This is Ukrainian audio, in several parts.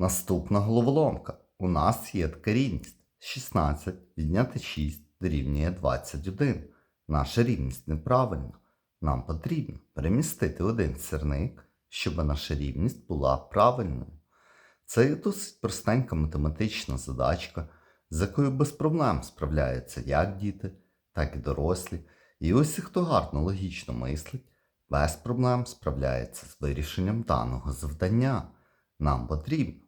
Наступна головоломка. У нас є така рівність. 16 відняти 6 дорівнює 21. Наша рівність неправильна. Нам потрібно перемістити один сірник, щоб наша рівність була правильною. Це досить простенька математична задачка, з якою без проблем справляються як діти, так і дорослі. І ось хто гарно логічно мислить, без проблем справляється з вирішенням даного завдання. Нам потрібно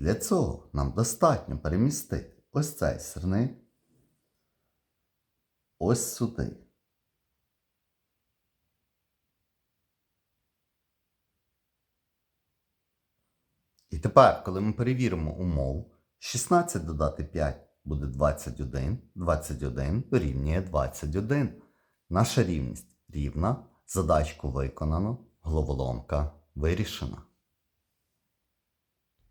Для цього нам достатньо перемістити ось цей сирник ось сюди. І тепер, коли ми перевіримо умову, 16 додати 5 буде 21, 21 дорівнює 21. Наша рівність рівна, задачку виконано, головоломка вирішена.